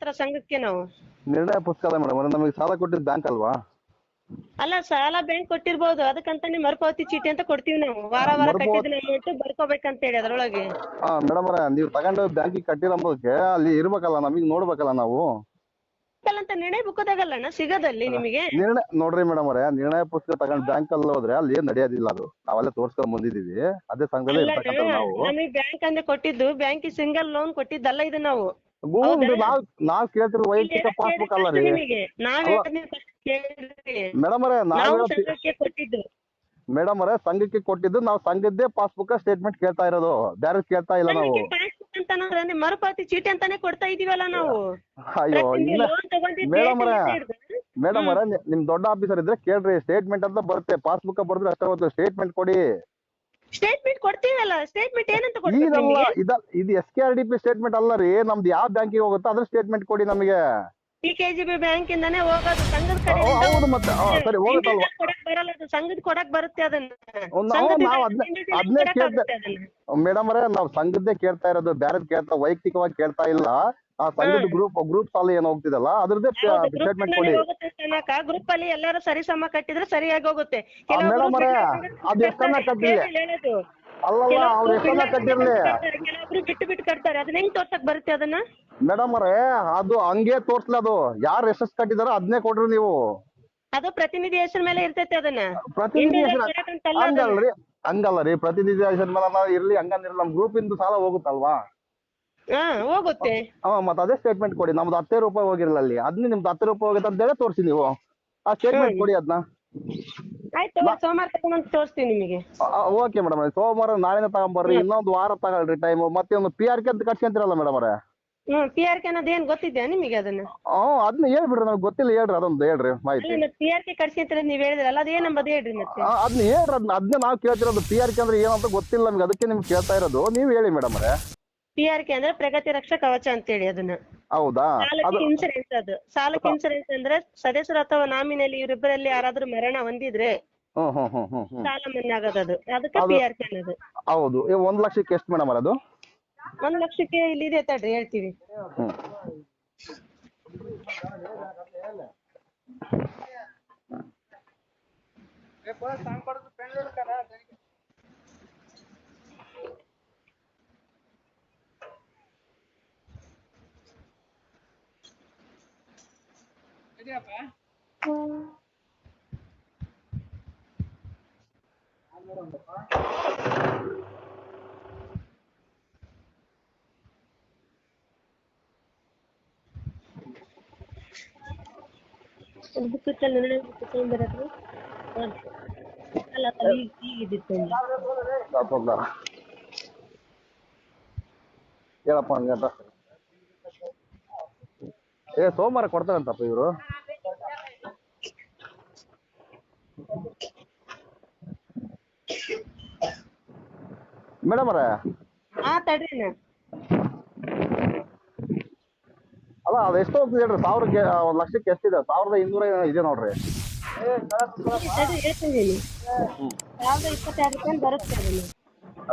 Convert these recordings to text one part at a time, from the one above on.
ಹತ್ರ ಸಂಘಕ್ಕೆ ನಾವು. ನಿರ್ಣಯ ಪುಸ್ತಕ ಮೇಡಮ್ ನಮಗೆ ಸಾಲ ಕೊಟ್ಟಿದ್ದು ಬ್ಯಾಂಕ್ ಅಲ್ವಾ? ಅಲ್ಲ ಸಾಲ ಬ್ಯಾಂಕ್ ಕೊಟ್ಟಿರ್ಬೋದು. ಅದಕ್ಕಂತಾನೆ ಮರುಪಾವತಿ ಚೀಟಿ ಅಂತ ಕೊಡ್ತೀವಿ ನಾವು. ವಾರ ವಾರ ಮರುಪಾವತಿ- ಕಟ್ಟಿದ ಅಮೌಂಟ್ ಬರ್ಕೋಬೇಕಂತ ಹೇಳಿ ಅದ್ರೊಳಗೆ. ಹಾ ಮೇಡಮ್ ಅವರೇ ನೀವು ತಗೊಂಡು ಬ್ಯಾಂಕಿಗೆ ಕಟ್ಟಿರೋದಕ್ಕೆ ಅಲ್ಲಿ ಇರ್ಬೇಕಲ್ಲ ನಮಗೆ ನೋಡ್ಬೇಕಲ್ಲ ನಾವು? ಅಂತ ನಿರ್ಣಯ ಬುಕ್ಕದಾಗಲ್ಲಣ್ಣ ಸಿಗದಲ್ಲಿ ನಿಮಗೆ. ನಿರ್ಣಯ ನೋಡ್ರಿ ಮೇಡಮ್ ಅವರೇ ನಿರ್ಣಯ ಪುಸ್ತಕ ತಗೊಂಡು ಬ್ಯಾಂಕ್ ಅಲ್ಲಿ ಹೋದ್ರೆ ಅಲ್ಲಿ ಏನ್ ನಡೆಯೋದಿಲ್ಲ ಅದು. ನಾವೆಲ್ಲ ತೋರ್ಸ್ಕೊಂಡ್ ಬಂದಿದೀವಿ ಅದೇ ಸಂಘದಲ್ಲಿ ಇರ್ತಕ್ಕಂಥ ನಾವು. ನಮಗೆ ಬ್ಯಾಂಕ್ ಅಂದ್ರೆ ಕೊಟ್ಟಿದ್ದು ಬ್ಯಾಂಕ್ ಸಿಂಗಲ್ ಲೋನ್ ಕೊಟ್ಟಿದ್ದಲ್ಲ ಇದು ನಾವು. ನಾವ್ ನಾವ್ ಕೇಳ್ತಿರೋ ವೈಯಕ್ತಿಕ ಪಾಸ್ಬುಕ್ ಅಲ್ಲ. ರೀ ಮೇಡಮ್ ಅವರೇ ನಾವ್ ಮೇಡಮ್ ಅವರೇ ಸಂಘಕ್ಕೆ ಕೊಟ್ಟಿದ್ದು ನಾವು ಸಂಘದ್ದೇ ಪಾಸ್ಬುಕ್ ಸ್ಟೇಟ್ಮೆಂಟ್ ಕೇಳ್ತಾ ಇರೋದು. ಬೇರೆ ಕೇಳ್ತಾ ಇಲ್ಲ ನಾವು. ಮರುಪಾತಿ ಮರುಪಾವತಿ ಚೀಟಿ ಅಂತಾನೆ ಕೊಡ್ತಾ ಇದೀವಲ್ಲ ನಾವು. ಅಯ್ಯೋ ಇಲ್ಲ ಮೇಡಮ್ ಅವರೇ ಮೇಡಮ್ ಅವರೇ ನಿಮ್ ದೊಡ್ಡ ಆಫೀಸರ್ ಇದ್ರೆ ಕೇಳ್ರಿ ಸ್ಟೇಟ್ಮೆಂಟ್ ಅಂತ ಬರುತ್ತೆ. ಪಾಸ್ಬುಕ್ ಬರೆದ್ರೆ ಅಷ್ಟೇ ಸ್ಟೇಟ್ಮೆಂಟ್ ಕೊಡಿ. ಸ್ಟೇಟ್ಮೆಂಟ್ ಕೊಡ್ತೀವಲ್ಲ ಸ್ಟೇಟ್ಮೆಂಟ್ ಏನಂತ ಕೊಡ್ಬೇಕು ಇದಲ್ಲ ಇದ ಇದು S K R D P statement ಅಲ್ಲ ರೀ. ನಮ್ದು ಯಾವ ಬ್ಯಾಂಕಿಗೆ ಹೋಗುತ್ತೋ ಅದ್ರ ಸ್ಟೇಟ್ಮೆಂಟ್ ಕೊಡಿ ನಮಗೆ. P K G B bank ಇಂದಾನೆ ಹೋಗೋದು. ಸಂಘದ ಕಡೆ ಹೌದು ಮತ್ತೆ. ಸರಿ ಹೋಗುತ್ತಲ್ವಾ? ಕೊಡಕ್ ಬರಲ್ಲ ಅದು. ಸಂಘದ ಕೊಡಕ್ ಬರುತ್ತೆ ಅದನ್ನ. ಒಂದು ಸಂಘದಿಂದ ನಾವು ಅದ್ನ individual ಅದನ್ನೇ ಕೊಡಕ್ ಆಗುತ್ತೆ ಅದನ್ನ. ಮೇಡಮ್ ಅವರೇ ನಾವು ಸಂಘದ್ದೇ ಕೇಳ್ತಾ ಇರೋದು. ಬೇರೆ ಕೇಳ್ತಾ ವೈಯಕ್ತಿಕವಾಗಿ ಕೇಳ್ತಾ ಇಲ್ಲ. ಆ ಸಂಘದ ಗ್ರೂಪ್ ಗ್ರೂಪ್ ಸಾಲ ಏನು ಹೋಗ್ತಿದಲ್ಲ ಅದ್ರದ್ದೇ ಸ್ಟೇಟ್ಮೆಂಟ್ ಕೊಡಿ. ಗ್ರೂಪ್ ಅಲ್ಲಿ ಎಲ್ಲರೂ ಸರಿ ಸಮ ಕಟ್ಟಿದ್ರೆ ಸರಿಯಾಗಿ ಹೋಗುತ್ತೆ. ಮೇಡಮ್ ಅವರೇ ಅದು ಎಷ್ಟನ್ನ ಕಟ್ಟಿಲ್ಲ ಅಲ್ಲಲ್ಲ ಅವ್ರು ಎಷ್ಟನ್ನ ಕಟ್ಟಿರ್ಲಿ? ಕೆಲವೊಬ್ರು ಬಿಟ್ಟು ಬಿಟ್ಟು ಕಟ್ತಾರೆ. ಅದನ್ನ ಹೆಂಗ್ ತೋರ್ಸಕ್ ಬರುತ್ತೆ ಅದನ್ನ? ಮೇಡಮ್ ಅವರೇ ಅದು ಹಂಗೆ ತೋರ್ಸ್ಲ ಅದು. ಯಾರು ಎಷ್ಟೆಷ್ಟು ಕಟ್ಟಿದಾರೋ ಅದನ್ನೇ ಕೊಡ್ರಿ ನೀವು. ಅದು ಪ್ರತಿನಿಧಿ ಹೆಸರ ಮೇಲೆ ಇರ್ತೈತೆ ಅದನ್ನ. ಪ್ರತಿನಿಧಿ ಹೆಸರು. ಹಂಗಲ್ರಿ ಹಂಗಲ್ಲ ರೀ. ಪ್ರತಿನಿಧಿ ಹೆಸರ ಮೇಲೆ ಇರ್ಲಿ ಹಂಗಂದಿರಲಿ ನಮ್ ಗ್ರೂಪ್ ಇಂದ ಸಾಲ ಹೋಗುತ್ತಲ್ವಾ? ಹಾ ಹೋಗುತ್ತೆ. ಹಾ ಮತ್ತೆ ಅದೇ ಸ್ಟೇಟ್ಮೆಂಟ್ ಕೊಡಿ. ನಮ್ದು ಹತ್ತೇ ರೂಪಾಯಿ ಹೋಗಿರಲ್ಲ ಅಲ್ಲಿ. ಅದನ್ನ ನಿಮ್ದು ಹತ್ತು ರೂಪಾಯಿ ಹೋಗುತ್ತೆ ಅಂತ ಹೇಳಿ ತೋರಿಸಿ ನೀವು. ಆ ಸ್ಟೇಟ್ಮೆಂಟ್ ಕೊಡಿ ಅದನ್ನ ಆಯ್ತು ಸೋಮವಾರ ತಗೊಂಡ್ ತೋರಿಸ್ತೀನಿ ನಿಮಗೆ. ಓಕೆ ಮೇಡಮ್ ಸೋಮವಾರ ನಾಳೆನೇ ತಗೊಂಬರ್ರಿ. ಇನ್ನೊಂದು ವಾರ ತಗೊಳ್ರಿ ಟೈಮ್ ಮತ್ತೆ ಒಂದು ಪಿ ಆರ್ ಕೆ ಅಂತ ಕಟ್ಸ್ಕೊಂತಿರಲ್ಲ ಮೇಡಮ್ ಅವರೇ? ಹ್ಮ್ ಪಿ ಆರ್ ಕೆ ಅನ್ನೋದು ಏನ್ ಗೊತ್ತಿದ್ಯಾ ನಿಮಗೆ ಅದನ್ನ? ಹ್ಮ್ ಅದನ್ನ ಹೇಳ್ಬಿಡ್ರಿ ನಮ್ಗೆ ಗೊತ್ತಿಲ್ಲ ಹೇಳ್ರಿ ಅದೊಂದು ಹೇಳ್ರಿ. ಮಾಹಿತಿ ಪಿ ಆರ್ ಕೆ ಕಟ್ಸಿಂತ ನೀವ್ ಹೇಳಿದ್ರಲ್ಲ ಅದೇನ್ ನಂಬದು ಹೇಳ್ರಿ ಮತ್ತೆ? ಆ, ಅದನ್ನ ಹೇಳ್ರಿ ಅದನ್ನ ಅದನ್ನ ನಾವು ಕೇಳ್ತಿರೋದು ಪಿ ಆರ್ ಕೆ ಅಂದ್ರೆ ಏನಂತ ಗೊತ್ತಿಲ್ಲ ನಮ್ಗೆ. ಅದಕ್ಕೆ ನಿಮ್ಗೆ ಕೇಳ್ತಾ ಇರೋದು. ನೀವು ಹೇಳಿ ಮೇಡಮ್ ಅವರೇ. ಪಿ ಆರ್ ಕೆ ಅಂದ್ರೆ ಪ್ರಗತಿ ರಕ್ಷಾ ಕವಚ ಅಂತೇಳಿ ಅದನ್ನ. ಹೌದಾ? ಅದು ಸಾಲಕ್ಕೆ ಇನ್ಸೂರೆನ್ಸ್ ಅದು. ಸಾಲಕ್ಕೆ ಇನ್ಸೂರೆನ್ಸ್ ಅಂದ್ರೆ ಸದಸ್ಯರು ಅಥವಾ ನಾಮಿನಲ್ಲಿ ಇವರಿಬ್ಬರಲ್ಲಿ ಯಾರಾದ್ರೂ ಮರಣ ಹೊಂದಿದ್ರೆ ಹ್ಮ್ ಹ್ಮ್ ಹ್ಮ್ ಹ್ಮ್ ಹ್ಮ್ ಸಾಲ ಮನ್ನಾ ಆಗೋದು ಅದು. ಅದಕ್ಕೆ ಪಿ ಆರ್ ಕೆ ಅನ್ನೋದು. ಹೌದು. ಈ ಒಂದ್ ಲಕ್ಷಕ್ಕೆ ಎಷ್ಟು ಮೇಡಮ್ ಅದು? ಒಂದ್ ಲಕ್ಷಕ್ಕೆ ಇಲ್ಲಿ ಇದೆ ತಡ್ರಿ ಹೇಳ್ತೀವಿ. ಹ್ಮ್. ಬುಕ್ ಇತ್ತಲ್ಲ ನನಗೆ ಬುಕ್ ತಗೊಂಡ್ಬರೋದು ಅಲ್ಲ ಅಲ್ಲ ಈಗ ಈಗ ಇದ್ದಿತ್ತು ಒಂದು. ಹೌದಾ ಹೇಳಪ್ಪ ಹಂಗೆ ಅಂತ ಏ ಸೋಮವಾರ ಕೊಡ್ತಾರಂತಪ್ಪ ಇವರು. ಮೇಡಮ್ ಅಲ್ಲ ಅದು ಎಷ್ಟು ಹೋಗ್ತಿದೆ ಹೇಳ್ರಿ ಸಾವಿರಕ್ಕೆ ಒಂದ್ ಲಕ್ಷಕ್ಕೆ ಎಷ್ಟಿದೆ? ಸಾವಿರದ ಇನ್ನೂರ ಇದೆ ನೋಡ್ರಿ.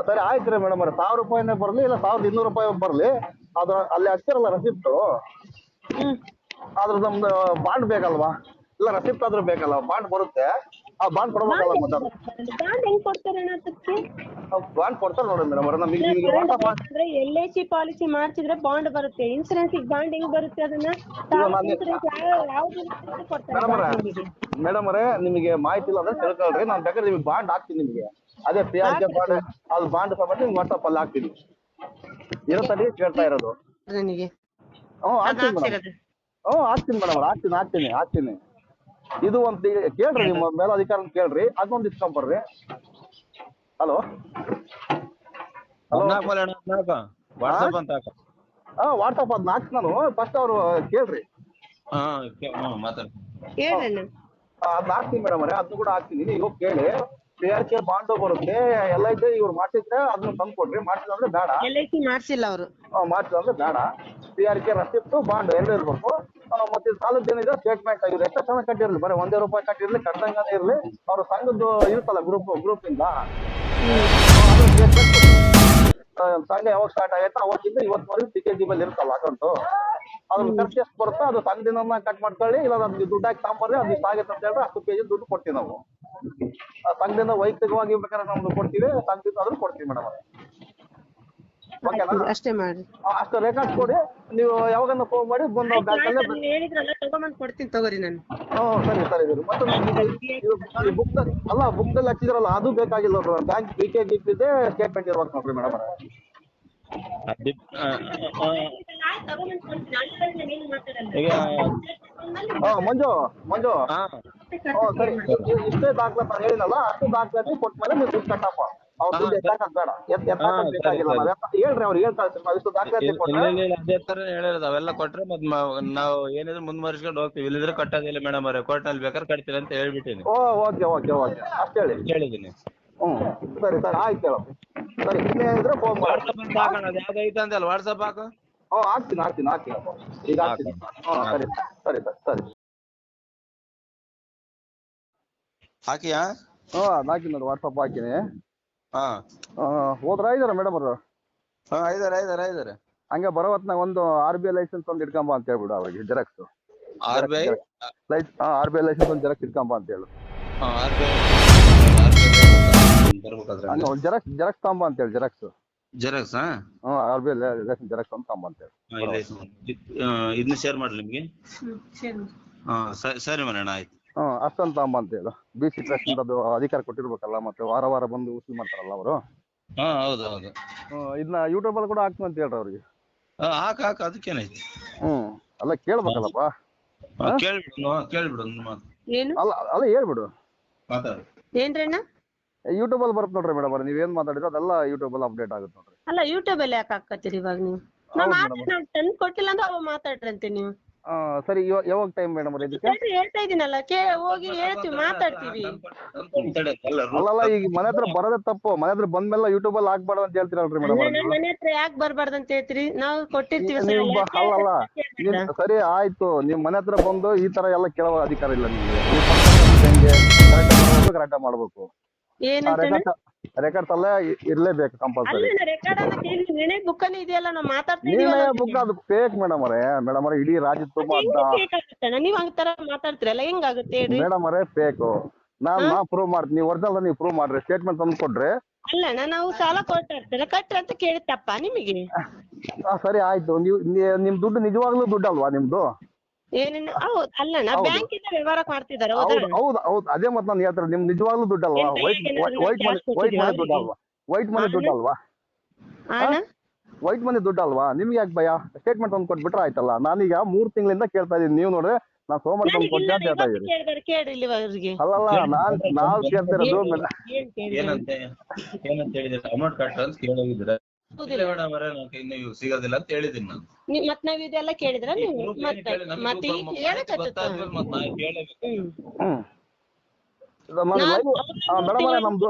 ಸರಿ ಆಯ್ತು ರೀ ಮೇಡಮ್ ಅವ್ರೆ ಸಾವಿರ ರೂಪಾಯಿನೇ ಬರಲಿ ಇಲ್ಲ ಸಾವಿರದ ಇನ್ನೂರು ರೂಪಾಯಿ ಬರಲಿ. ಅದು ಅಲ್ಲಿ ಹಚ್ಚಿರಲ್ಲ ರಸೀಪ್ಟು ಆದ್ರೆ ನಮ್ದು ಬಾಂಡ್ ಬೇಕಲ್ವಾ? ಇಲ್ಲ ರೆಸಿಪ್ಟ್ ಆದ್ರೂ ಬೇಕಲ್ಲ ಬಾಂಡ್ ಬರುತ್ತೆ. ಆ ಬಾಂಡ್ ಕೊಡ್ಬೇಕಲ್ಲ ಮೇಡಮ್ ಬಾಂಡ್ ಹೆಂಗ್ ಕೊಡ್ತಾರೆ ಅದಕ್ಕೆ? ಬಾಂಡ್ ಕೊಡ್ತಾರೆ ನೋಡ್ರಿ ಮೇಡಮ್ ಅವ್ರೆ. ನಮಗೆ ನಿಮಗೆ ವಾಟ್ಸಪ್ ಅಂದ್ರೆ ಎಲ್ ಐ ಸಿ ಪಾಲಿಸಿ ಮಾಡ್ಸಿದ್ರೆ ಬಾಂಡ್ ಬರುತ್ತೆ. ಇನ್ಸೂರೆನ್ಸ್ ಬಾಂಡ್ ಹೆಂಗ್ ಬರುತ್ತೆ ಅದನ್ನ ಮೇಡಮ್ ಅವರೇ ನಿಮಗೆ? ಮೇಡಮ್ ಅವರೇ ನಿಮಗೆ ಮಾಹಿತಿ ಇಲ್ಲ ಅಂದ್ರೆ ತಿಳ್ಕೊಳ್ರಿ. ನಾನು ಬೇಕಾದ್ರೆ ನಿಮಗೆ ಬಾಂಡ್ ಹಾಕ್ತೀನಿ ನಿಮಗೆ. ಅದೇ ಪಿ ಆರ್ ಕೆ ಬಾಂಡ್ ಅದು ಬಾಂಡ್ ಸಂಬಂಧ ನಿಮ್ಗೆ ವಾಟ್ಸಪ್ ಅಲ್ಲಿ ಹಾಕ್ತೀನಿ. ಇರೋ ಸರಿ ಕೇಳ್ತಾ ಇರೋದು. ನನಗೆ ಹ್ಞೂ ಹಾಕ್ತೀನಿ ಮೇಡಮ್. ಹ್ಞೂ ಹಾಕ್ತೀನಿ ಮೇಡಮ್ ಹಾಕ್ತೀನಿ ಹಾಕ್ತೀನಿ ಹಾಕ್ತೀನಿ ಇದು ಒಂದು ಕೇಳ್ರಿ ನಿಮ್ಮ ಮೇಲಾಧಿಕಾರಿ ಕೇಳ್ರಿ ಅದೊಂದು ಇಸ್ಕೊಂಬರ್ರಿ ಹಲೋ? ಹಾ? ವಾಟ್ಸಪ್ ಅಂತ ಹಾ ಹಾಂ ವಾಟ್ಸಪ್ ಅದನ್ನ ಹಾಕ್ಸಿ ನಾನು. ಫಸ್ಟ್ ಅವರು ಕೇಳ್ರಿ. ಅದನ್ನ ಹಾಕ್ತೀನಿ ಮೇಡಮ್ ಅವರೇ ಅದನ್ನು ಕೂಡ ಹಾಕ್ತೀನಿ. ನೀವು ಹೋಗಿ ಕೇಳಿ. ಪಿ ಆರ್ ಕೆ ಬಾಂಡು ಬರುತ್ತೆ ಎಲ್ಲ ಇದ್ರೆ ಇವ್ರು ಮಾಡಿಸಿದ್ರೆ ಅದನ್ನ ತಂದು ಕೊಡ್ರಿ ಮಾಡಿಸಿಲ್ಲ ಅಂದ್ರೆ ಬೇಡ. ಮಾಡ್ಸಿಲ್ಲ ಅವರು. ಮಾಡಿಸಿಲ್ಲ ಅಂದ್ರೆ ಬೇಡ. P R K receipt bond ಎರಡು ಇರ್ಬೇಕು. ಮತ್ತೆ ಸಾಲದ ಏನಿದೆ? ಸ್ಟೇಟ್ಮೆಂಟ್ ಆಗಿದೆ. ಎಷ್ಟು ಚೆನ್ನಾಗಿ ಕಟ್ಟಿರಲಿ. ಬರೀ ಒಂದೇ ರೂಪಾಯಿ ಕಟ್ಟಿರಲಿ ಕಟ್ಟಂಗಾನೆ ಇರಲಿ. ಅವ್ರ ಸಂಘದ್ದು ಇರುತ್ತಲ್ಲ ಗ್ರೂಪ್ ಗ್ರೂಪ್ ಇಂದ. ಸಂಘ ಯಾವಾಗ ಸ್ಟಾರ್ಟ್ ಆಗೈತೆ ಅವತ್ತಿಂದ ಇವತ್ತುವರೆಗೆ ಸಿ ಕೆ ಜಿ ಬಲ್ಲಿ ಇರುತ್ತಲ್ಲ ಅಕೌಂಟು ಅದ್ರ ಖರ್ಚು ಎಷ್ಟು ಬರುತ್ತೋ ಅದು ಸಂಘದಿಂದ ಕಟ್ ಮಾಡ್ಕೊಳ್ಳಿ. ಇಲ್ಲ ನಮ್ಗೆ ದುಡ್ಡು ಹಾಕಿ ತಗೊಂಬರ್ರಿ ಅದು ಇಷ್ಟ ಆಗೈತೆ ಅಂತ ಹೇಳಿದ್ರೆ ಹತ್ತು ಕೆ ಜಿ ದುಡ್ಡು ಕೊಡ್ತೀವಿ ನಾವು. ಸಂಘದಿಂದ ವೈಯಕ್ತಿಕವಾಗಿ ಬೇಕಾದ್ರೆ ನಮ್ದು ಕೊಡ್ತೀವಿ. ಸಂಘದಿಂದ ಅದನ್ನು ಕೊಡ್ತೀವಿ ಮೇಡಮ್ ಅಷ್ಟೇ ಮಾಡಿ. ಅಷ್ಟು ರೆಕಾರ್ಡ್ ಕೊಡಿ. ನೀವು ಯಾವಾಗನ್ನ ಫೋನ್ ಮಾಡಿ ಬಂದು ನಾವು ಆಯ್ತು, ನೀವ್ ಹೇಳಿದ್ರಲ್ಲ ತಗೊಂಬಂದ್ ಕೊಡ್ತೀನಿ ತಗೋರಿ ನಾನು. ಹ್ಞೂ ಸರಿ ಸರಿ ಸರಿ. ಮತ್ತೆ ನಮ್ಗೆ ಬುಕ್ ಅಲ್ಲ ಬುಕ್ದಲ್ಲಿ ಹಚ್ಚಿದ್ರಲ್ಲ ಅದು ಬೇಕಾಗಿಲ್ಲ ಬ್ಯಾಂಕ್ ಪಿ ಕೆ ಜಿ ಇದೆ ಸ್ಟೇಟ್ಮೆಂಟ್ ಇರ್ಬೇಕು ನೋಡ್ರಿ ಮೇಡಮ್ ಅದಿ ಈಗ ಹಾ ಮಂಜು ಮಂಜು. ಹಾ. ಸರಿ. ಇಷ್ಟೇ ದಾಖಲಾತಿ ಹೇಳಿದಲ್ಲ ಹೇಳಿನಲ್ಲ ಅಷ್ಟು ದಾಖಲಾತಿ ಕೊಟ್ಟ ಮೇಲೆ ನೀವು ದುಡ್ಡು ಕಟ್ಟಪ್ಪ ಅವ್ರ ದುಡ್ಡು ಎತ್ತಾಕದ್ ಬೇಡ ಎತ್ ಎತ್ತಾಕದ್ ಬೇಕಾಗಿಲ್ಲ ನಾವ್ ಎತ್ತ- ಹೇಳ್ರಿ ಅವ್ರು ಹೇಳ್ ಕಳ್ಸಿ ನಾವು ಇಷ್ಟು ದಾಖಲಾತಿ ಇಲ್ಲ ಕೊಟ್ರೆ. ಇಲ್ಲ ಇಲ್ಲ, ಅದೇ ತರ ಹೇಳಿರೋದು. ಅವೆಲ್ಲ ಕೊಟ್ರೆ ಮತ್ ಮ- ನಾವು ಏನಿದ್ರು ಮುಂದುವರಿಸ್ಕೊಂಡು ಹೋಗ್ತೀವಿ. ಇಲ್ಲಿದ್ರೆ ಕಟ್ಟೋದಿಲ್ಲ ಮೇಡಮ್ ಅವ್ರೆ. ಕೋರ್ಟ್ನಲ್ಲಿ ಬೇಕಾದ್ರೆ ಕಟ್ತೀರಿ ಅಂತ ಹೇಳ್ಬಿಟ್ಟಿನಿ. Oh okay okay okay. ಅಷ್ಟು ಹೇಳಿ. ಹೇಳಿದೀನಿ ಹ್ಞೂ ಸರಿ ಸರಿ. ಆಯ್ತು ಹೇಳು. ಸರಿ ಫೋನ್ ಮಾಡಿ. ವಾಟ್ಸಪ್ ಅಂತ ಹಾಕೋಣ. ಅದು ಯಾವ್ದು ಐತೆ ಅಂತಲ್ಲ ವಾಟ್ಸಪ್ ಹಾಕು. ಹಾಕ್ತೀನಿ ಹಾಕ್ತೀನಿ ಹಾಕ್ತೀನಿ. ಈಗ ಹಾಕ್ತೀನಿ. ಹ್ಞೂ ಸರಿ ಸರಿ ಸರಿ ಸರಿ. ಹಾಕಿಯಾ? ಹ್ಞೂ ಹಾಕಿ ನೋಡಿ. ವಾಟ್ಸಪ್ ಹಾಕಿನಿ ಹಾ. ಹೋದ್ರ ಇದಾರೆ ಮೇಡಮ್ ಅವರು? ಹಾ ಐದಾರೆ ಐದಾರ ಐದಾರೆ ಹಂಗೆ ಬರೋ ಹೊತ್ನಾಗ ಒಂದು ಆರ್ ಬಿ ಐ ಲೈಸೆನ್ಸ್ ಒಂದು ಇಟ್ಕೊಂಬ ಅಂತ ಹೇಳ್ಬಿಡು ಅವ್ರಿಗೆ ಜೆರಾಕ್ಸ್ ಆರ್ ಬಿ ಐ ಲೈಸ್ ಹಾಂ ಆರ್ ಬಿ ಐ ಲೈಸೆನ್ಸ್ ಒಂದು ಜೆರಾಕ್ಸ್ ಇಟ್ಕೊಂಬ ಅಂತ ಹೇಳು. ಹಂಗೆ ಒಂದು ಜೆರಾಕ್ಸ್ ಜೆರಾಕ್ಸ್ ತಗೊಂಬ ಅಂತ ಹೇಳಿ ಜೆರಾಕ್ಸ್ ಜೆರಾಕ್ಸ್ ಹಾ ಹ್ಞೂ R B I license xerox ಒಂದು ತಗೊಂಬ ಅಂತ ಹೇಳಿ. ಇದನ್ನ ಶೇರ್ ಮಾಡ್ಲಿ ನಿಮ್ಗೆ? ಹಾ ಸರಿ ಮರಣ್ಣ ಆಯ್ತು. ಹ್ಞೂ ಅಷ್ಟೊಂದು ಅಂತ ಹೇಳು. ಬಿ ಸಿ ಟ್ರಸ್ಟ್ ಅದು ಅಧಿಕಾರ ಕೊಟ್ಟಿರ್ಬೇಕಲ್ಲ ಮತ್ತೆ ವಾರ ವಾರ ಬಂದು ಊಸಿ ಮಾಡ್ತಾರಲ್ಲ ಅವರು? ಹಾ ಹೌದು ಹೌದು. ಇದನ್ನ ಯೂಟ್ಯೂಬಲ್ಲಿ ಕೂಡ ಹಾಕ್ತೀನಿ ಅಂತ ಹೇಳ್ರಿ ಅವ್ರಿಗೆ. ಹಾ, ಹಾಕ್ ಹಾಕ್ ಅದಕ್ಕೇನೈತಿ ಹ್ಮ್ ಅಲ್ಲ ಕೇಳ್ಬೇಕಲ್ಲಪ್ಪ? ಕೇಳ್ಬಿಡು ಕೇಳ್ಬಿಡು ಮಾತು. ಏನು? ಅಲ್ಲ ಅಲ್ಲ ಹೇಳ್ಬಿಡು. ಮಾತಾಡು. ಏನ್ರಣ್ಣ ಯೂಟ್ಯೂಬಲ್ಲಿ ಬರುತ್ತೆ ನೋಡ್ರಿ ಮೇಡಮ್ ನೀವು ಏನ್ ಮಾತಾಡಿದ್ರೆ ಅದೆಲ್ಲ ಯೂಟ್ಯೂಬಲ್ಲಿ ಅಪ್ಡೇಟ್ ಆಗುತ್ತೆ ನೋಡ್ರಿ. ಅಲ್ಲ ಯೂಟ್ಯೂಬ್ ಅಲ್ಲಿ ಯಾಕೆ ಹಾಕತ್ತೀರಿ ಇವಾಗ ನೀವು? ನಾವ್ ಮಾತಾಡ್ ನಾವ್ ತಂದ್ ಕೊಟ್ಟಿಲ್ಲ ಅಂದ್ರೆ ಅವ ಮಾತಾಡ್ರಂತೆ ನೀವು. ಸರಿ ಯಾವಾಗ ಟೈಮ್ ಮೇಡಮ್ ಇದಕ್ಕೆ? ಸರಿ ಹೇಳ್ತಾ ಇದೀನಲ್ಲ ಕೇ ಹೋಗಿ ಹೇಳ್ತೀವಿ ಮಾತಾಡ್ತೀವಿ. ಅಲ್ಲಲ್ಲ ಈಗ ಮನೆ ಹತ್ರ ಬರೋದೇ ತಪ್ಪು ಮನೆ ಹತ್ರ ಬಂದ್ಮೇಲೆ ಯೂಟ್ಯೂಬ್ ಅಲ್ಲಿ ಹಾಕ್ಬಾರ್ದು ಅಂತ ಹೇಳ್ತೀರಲ್ರಿ ಮೇಡಮ್ ಅಲ್ಲ ನನ್ ಮನೆ ಹತ್ರ ಯಾಕೆ ಬರ್ಬಾರ್ದು ಅಂತ ಹೇಳ್ತೀರಿ? ನಾವು ಕೊಟ್ಟಿರ್ತೀವಿ ನೀವು ಬ- ಅಲ್ಲಲ್ಲ ನಿಮ್ ಸರಿ ಆಯ್ತು ನಿಮ್ ಮನೆ ಹತ್ರ ಬಂದು ಈ ತರ ಎಲ್ಲ ಕೇಳೋ ಅಧಿಕಾರ ಇಲ್ಲ ನಿಮ್ಗೆ. ಕರೆಕ್ಟ್ ಮಾಡ್ಬೇಕು ಏನಂತ ರೆಕಾರ್ಡ್ಸ್ ಎಲ್ಲ ಇ- ಇರ್ಲೇಬೇಕು ಕಂಪಲ್ಸರಿ ಅಲ್ಲ ರೆಕಾರ್ಡ್ ಬುಕ್ ಅಲ್ಲಿ ಇದೆಯಲ್ಲ ನಾವು ಮಾತಾಡ್ತಾ ಬುಕ್ ಅದು ಫೇಕ್ ಮೇಡಮ್ ಅವರೇ. ಮೇಡಮ್ ಅವರೇ ಇಡೀ ರಾಜ್ಯದ ತುಂಬ ಅಂತ. ನೀವ್ ಹಂಗ್ ತರ ಮಾತಾಡ್ತೀರಲ್ಲ ಹೆಂಗಾಗುತ್ತೆ ಹೇಳ್ರಿ ಮೇಡಮ್ ಅವರೇ ಫೇಕು ನಾನ್ ನಾ ಪ್ರೂವ್ ಮಾಡ್ತೀನಿ. ನೀವು ಒರಿಜಿನಲ್ ನೀವು ಪ್ರೂವ್ ಮಾಡ್ರಿ ಸ್ಟೇಟ್ಮೆಂಟ್ ತಂದು ಕೊಡ್ರಿ ಅಲ್ಲಣ್ಣ ನಾವು ಸಾಲ ಕೊಟ್ಟಿರ್ತೀರ ಕಟ್ರಿ ಅಂತ ಕೇಳಿತ್ತಪ್ಪ ನಿಮಗೆ? ಆ, ಸರಿ ಆಯ್ತು. ನೀವು ನಿಮ್ ದುಡ್ಡು ನಿಜವಾಗ್ಲೂ ದುಡ್ಡು ಅಲ್ವಾ ನಿಮ್ದು? ಏನೇನು ಹೌದು ಅಲ್ಲಣ್ಣ ಹೌದು. ಬ್ಯಾಂಕ್ ಇಂದ ವ್ಯವಹಾರ ಮಾಡ್ತಿದ್ದಾರೆ ಹೌದಾ ಹೌದು ಹೌದು ಹೌದು. ಅದೇ ಮತ್ತೆ ನಾನು ಹೇಳ್ತಾರೆ ನಿಮ್ ನಿಜವಾಗ್ಲೂ ದುಡ್ಡು ಅಲ್ವಾ ಏನ್ ವೈಟ್ ಮನೆ ಏನಾದ್ರು white money cash white money ಕೊಟ್ಟಿದ್ದೀರಾ ದುಡ್ಡು ಅಲ್ವಾ ವೈಟ್ ಮನಿ ದುಡ್ಡು ಅಲ್ವಾ ಅಣ್ಣ ವೈಟ್ ಮನಿ ದುಡ್ಡು ಅಲ್ವಾ ನಿಮ್ಗೆ ಯಾಕೆ ಭಯ? ಸ್ಟೇಟ್ಮೆಂಟ್ ತಂದು ಕೊಟ್ಬಿಟ್ರೆ ಆಯ್ತಲ್ಲ. ನಾನೀಗ ಮೂರ್ ತಿಂಗಳಿಂದ ಕೇಳ್ತಾ ಇದೀನಿ. ನೀವು ನೋಡ್ರೆ ನಾ ಸೋಮವಾರ ತಂದು ಕೊಡ್ತೀನಿ ಅಂತ ಹೇಳ್ತಾ ಇದ್ದೀನಿ ಕೇಳಿದಾರೆ ಕೇಳ್ರಿ ಇಲ್ಲಿ ಅವ್ರಿಗೆ ಅಲ್ಲಲ್ಲ ನಾನ್ ನಾವ್ ಕೇಳ್ತಿರೋದು ಏನ್ ಏನಂತ ಏನಂತ ಹೇಳಿದ್ರೆ ಅಮೌಂಟ್ ಕಟ್ಟ ಅಂತ ಕೇಳೋಗಿದ್ರೆ ಮೇಡಮ್ ಅವರೇ ನನಗೆ ಇನ್ನು ಇವಾಗ ಸಿಗೋದಿಲ್ಲ ಅಂತ ಹೇಳಿದೀನಿ ನಾನು. ನೀವ್ ಮತ್ ನಾವ್ ಇದೆಲ್ಲ ಕೇಳಿದ್ರ ನೀವು? ಗ್ರೂಪ್ ಮತ್ತೆ ಕೇಳಿ ನಮ್ಗೆ ಮತ್ತೆ ಗ್ರೂಪ್ ಈಗ ಹೇಳಕತ್ತ ಗೊತ್ತಾದ್ಮೇಲೆ ಮತ್ತೆ ನಾನು ಕೇಳಬೇಕು. ಹ್ಮ್. ಹ್ಮ್ ಇದು ನಾನು ನಾವ್ ಲೈವ್ ಮೇಡಮ್ ಅವರೇ ನಮ್ದು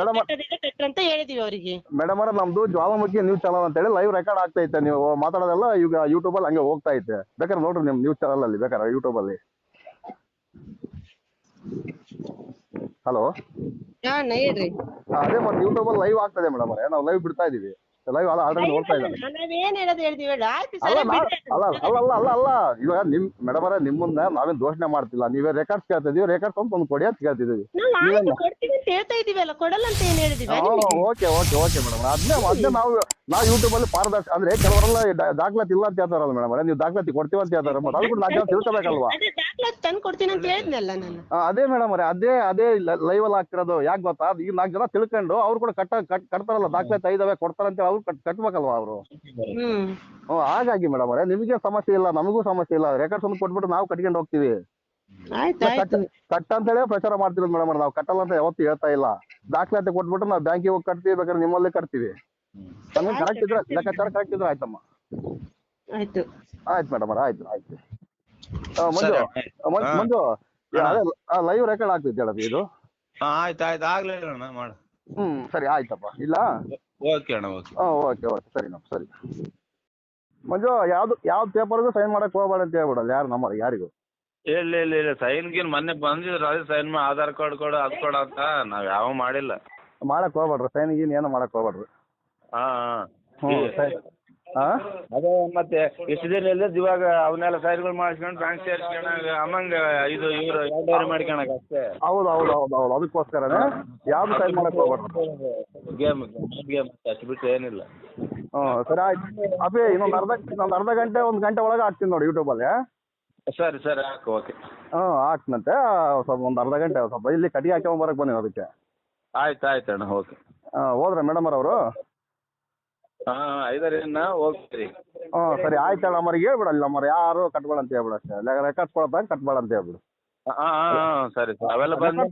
ಮೇಡಮ್ ಕಟ್ರಂತ ಹೇಳಿದೀವಿ ಅವರಿಗೆ. ಮೇಡಮ್ ಅವರೇ ನಮ್ದು ಜ್ವಾಲಾಮುಖಿ ನ್ಯೂಸ್ ಚಾನಲ್ ಅಂತ ಹೇಳಿ ಲೈವ್ ರೆಕಾರ್ಡ್ ಆಗ್ತಾ ಐತೆ. ನೀವು ಮಾತಾಡೋದೆಲ್ಲ ಈಗ ಯೂಟ್ಯೂಬ್ ಅಲ್ಲಿ ಹಂಗೆ ಹೋಗ್ತಾ ಐತೆ. ಬೇಕಾದ್ರೆ ನೋಡ್ರಿ ನಿಮ್ ನ್ಯೂಸ್ ಚಾನಲ್ ಅಲ್ಲಿ ಬೇಕಾದ್ರೆ ಯೂಟ್ಯೂಬ್ ಅಲ್ಲಿ. ಹಲೋ ಅಣ್ಣ ಹೇಳ್ರಿ ಅದೇ ಮತ್ತೆ ಯೂಟ್ಯೂಬ್ ಅಲ್ಲಿ ಲೈವ್ ಆಗ್ತದೆ ಮೇಡಮ್ ಅವರೇ. ನಾವು ಲೈವ್ ಬಿಡ್ತಾ ಇದೀವಿ ಲೈವ್ ಅಲ್ಲ ಆಲ್ರೆಡಿ ನೋಡ್ತಾ ಇದ್ದಾರೆ. ನಾವೇನ್ ಹೇಳೋದು ಹೇಳ್ತೀವಿ ಹೇಳು. ಆಯ್ತು ಅಲ್ಲ ಸರಿ ನಾ ಬಿಡ್ರಿ ಅಲ್ಲ ಅಲ್ಲ ಅಲ್ಲ ಅಲ್ಲ ಅಲ್ಲ. ಇವಾಗ ನಿಮ್ ಮೇಡಮ್ ಅವರೇ ನಿಮ್ಮನ್ನ ನಾವೇನ್ ದೋಷಣೆ ಮಾಡ್ತಿಲ್ಲ. ನೀವೇ ರೆಕಾರ್ಡ್ಸ್ ಕೇಳ್ತಿದೀವಿ ರೆಕಾರ್ಡ್ಸ್ ಅಂತ ಒಂದು ಕೊಡಿ ಅಂತ ಕೇಳ್ತಿದೀವಿ ನಾವು ಆಯ್ತು ಕೊಡ್ತೀವಿ ಅಂತ ಹೇಳ್ತಾ ಇದೀವಲ್ಲ ಕೊಡಲ್ಲ ಅಂತ ಏನ್ ಹೇಳಿದೀವಿ? ಓಕೆ ಓಕೆ ಓಕೆ ಮೇಡಮ್ ಅದನ್ನೇ ಅದನ್ನೇ ನಾವು ನಾವು ಯೂಟ್ಯೂಬ್ ಅಲ್ಲಿ ಪಾರದರ್ಶಕ ಅಂದ್ರೆ ಕೆಲವರೆಲ್ಲ ದಾಖಲಾತಿ ಇಲ್ಲ ಅಂತ ಹೇಳ್ತಾರಲ್ಲ ಮೇಡಮ್ ಅವರೇ. ನೀವು ದಾಖಲಾತಿ ಕೊಡ್ತೀವಿ ಅಂತ ಹೇಳ್ತಾರೆ ಮತ್ತೆ ಅದು ಕೂಡ ನಾಲ್ಕು ಜನ ತಿಳ್ಕೋಬೇಕಲ್ವಾ? ಅದೇ ದಾಖಲಾತಿ ತಂದು ಕೊಡ್ತೀನಿ ಅಂತ ಹೇಳಿದ್ನಲ್ಲ ನಾನು. ಆ, ಅದೇ ಮೇಡಮ್ ಅವರೇ. ಅದೇ ಅದೇ ಲೈವ್ ಅಲ್ಲಿ ಆಗ್ತಿರೋದು ಯಾಕೆ ಗೊತ್ತಾ? ಈಗ ನಾಲ್ಕು ಜನ ತಿಳ್ಕೊಂಡು ಅವ್ರು ಕೂಡ ಕಟ್ಟ ಕಟ್- ಕಟ್ತಾರಲ್ಲ ದಾಖಲಾತಿ ಐದವೆ ಕೊಡ್ತಾರಂತ ಅವ್ರು ಕಟ್ ಕಟ್ಬೇಕಲ್ವಾ ಅವರು? ಹ್ಮ್. ಓ ಹಾಗಾಗಿ ಮೇಡಮ್ ಅವರೇ ನಿಮಗೆ ಸಮಸ್ಯೆ ಇಲ್ಲ ನಮಗೂ ಸಮಸ್ಯೆ ಇಲ್ಲ. ರೆಕಾರ್ಡ್ಸ್ ಒಂದು ಕೊಟ್ಬಿಟ್ಟು ನಾವು ಕಟ್ಕೊಂಡು ಹೋಗ್ತೀವಿ. ಆಯ್ತು ಆಯ್ತು. ಕಟ್ಟ ಅಂತೇಳಿ ಪ್ರಚಾರ ಮಾಡ್ತಿರೋದು ಮೇಡಮ್ ನಾವು ಕಟ್ಟಲ್ಲ ಅಂತ ಯಾವತ್ತೂ ಹೇಳ್ತಾ ಇಲ್ಲ. ದಾಖಲಾತಿ ಕೊಟ್ಬಿಟ್ಟು ನಾವು ಬ್ಯಾಂಕಿಗೆ ಹೋಗಿ ಕಟ್ತೀವಿ ಬೇಕಾದ್ರೆ ನಿಮ್ಮಲ್ಲೇ ಕಟ್ತೀವಿ. ನಮಗೆ ಕರೆಕ್ಟ್ ಇದ್ರೆ ಲೆಕ್ಕಾಚಾರ ಕರೆಕ್ಟ್ ಇದ್ರೆ ಆಯ್ತಮ್ಮ. ಆಯ್ತು. ಆಯ್ತು ಮೇಡಮ್ ಆಯ್ತು ಆಯ್ತು. ಆ, ಮಂಜು ಸರಿ, ಆ, ಮಂಜು- ಹಾ. ಮಂಜು ಲೈವ್ ರೆಕಾರ್ಡ್ ಆಗ್ತೈತೆ ಹೇಳಪ್ಪ ಇದು? ಹಾ ಆಯ್ತು ಆಯ್ತು. ಆಗ್ಲೇ ಅಣ್ಣ ಮಾಡು. ಹ್ಮ್ ಸರಿ ಆಯ್ತಪ್ಪ. ಇಲ್ಲ? ಓಕೆ ಅಣ್ಣ ಓಕೆ. ಹಾಂ ಓಕೆ ಓಕೆ. ಸರಿನಪ್ಪ ಸರಿ. ಮಂಜು ಯಾವ್ದು ಯಾವ್ದು ಪೇಪರ್ಗೂ ಸೈನ್ ಮಾಡಕ್ ಹೋಗ್ಬೇಡ ಅಂತ ಹೇಳ್ಬಿಡಲ್ಲ ಯಾರು ನಮ್ಮ ಯಾರಿಗೂ? ಇಲ್ಲ ಇಲ್ಲ ಇಲ್ಲ. ಸೈನ್ ಗಿನ್ ಮೊನ್ನೆ ಬಂದಿದ್ರು ಅದೇ ಸೈನ್ ಮಾ ಆಧಾರ್ ಕಾರ್ಡ್ ಕೊಡು ಅದು ಕೊಡು ಅಂತ. ನಾವ್ ಯಾವ ಮಾಡಿಲ್ಲ. ಮಾಡಕ್ ಹೋಗ್ಬೇಡ್ರಿ ಸೈನ್ ಗೀನ್ ಏನು ಮಾಡಕ್ ಹೋಗ್ಬೇಡ್ರಿ. ಹಾ ಹ್ಞೂ ಸರಿ. ಹಾಂ ಅದೇ ಮತ್ತೆ ಇಷ್ಟು ದಿನ ಇಲ್ಲದ ಇವಾಗ ಅವನ್ನೆಲ್ಲ ಸೈಡ್ಗಳು ಮಾಡಿಸ್ಕೊಂಡು ಬ್ಯಾಂಕ್ ಸೇರಿಸ್ಕೊಂಡಾಗ ಅಮ್ಮಂಗ ಇದು ಇವ್ರು ಎರಡೂವರೆ ಮಾಡ್ಕೊಳಕ ಅಷ್ಟೇ. ಹೌದು ಹೌದು ಹೌದು ಹೌದು. ಅದಕ್ಕೋಸ್ಕರನೇ ಯಾವ್ದು ಸೈಡ್ ಮಾಡಕ್ ಹೋಗ್ಬಾರ್ದು ಗೇಮ್ ಗೇಮ್ ಅಷ್ಟು ಬಿಟ್ಟು ಏನಿಲ್ಲ. ಹ್ಞೂ ಸರಿ ಆಯ್ತು. ಅದೇ ಇನ್ನೊಂದು ಅರ್ಧ ಇನ್ನೊಂದು ಅರ್ಧ ಗಂಟೆ ಒಂದು ಗಂಟೆ ಒಳಗೆ ಹಾಕ್ತೀನಿ ನೋಡಿ ಯೂಟ್ಯೂಬಲ್ಲಿ ಸರಿ ಸರಿ ಹಾಕು ಓಕೆ. ಹ್ಮ್ ಹಾಕ್ನಂತೆ. ಸ್ವಲ್ಪ ಒಂದು ಅರ್ಧ ಗಂಟೆ ಸ್ವಲ್ಪ ಇಲ್ಲಿ ಕಟ್ಟಿಗೆ ಹಾಕ್ಕೊಂಬರಕ್ಕೆ ಬನ್ನಿ ಅದಕ್ಕೆ. ಆಯ್ತು ಆಯ್ತು ಅಣ್ಣ ಓಕೆ. ಹಾಂ ಹೋದ್ರ ಮೇಡಮ್ ಅವರು? ಹಾಂ ಐದರಿಂದ ಹೋಗ್ತೀರಿ. ಹ್ಞೂ ಸರಿ ಆಯ್ತು ಹೇಳಿ ನಮ್ಮರಿಗೆ ಹೇಳ್ಬಿಡ ಅಲ್ಲಿ ಯಾರು ಕಟ್ಬೇಡ ಅಂತ ಹೇಳ್ಬಿಡ ಅಷ್ಟೇ. ರೆಕಾರ್ಡ್ಸ್ ಕೊಡಪ್ಪ ಕಟ್ಬೇಡ ಅಂತ ಹೇಳ್ಬಿಡು. ಹಾಂ ಹಾಂ ಹಾಂ ಸರಿ ಸರಿ. ಅವೆಲ್ಲ ಬಂದು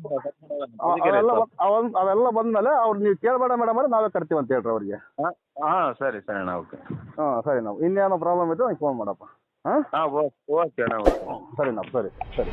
ಅವ್- ಅವೆಲ್ಲ ಬಂದ್- ಅವನ್- ಅವೆಲ್ಲ ಬಂದ್ಮೇಲೆ ಅವ್ರು ನೀವು ಕೇಳಬೇಡ ಮೇಡಮ್ ಅವ್ರೆ ನಾವೇ ಕಟ್ತೀವಿ ಅಂತ ಹೇಳ್ರಿ ಅವ್ರಿಗೆ. ಹಾಂ ಸರಿ ಸರಿ ಅಣ್ಣ ಓಕೆ. ಹಾಂ ಸರಿ ನಾವು ಇನ್ನೇನೋ ಪ್ರಾಬ್ಲಮ್ ಇದ್ರೆ ನಂಗೆ ಫೋನ್ ಮಾಡಪ್ಪ. ಹಾಂ? ಹಾಂ ಓಕೆ ಓಕೆ ಅಣ್ಣ ಓಕೆ. ಸರಿ ನಾವು ಸರಿ ಸರಿ.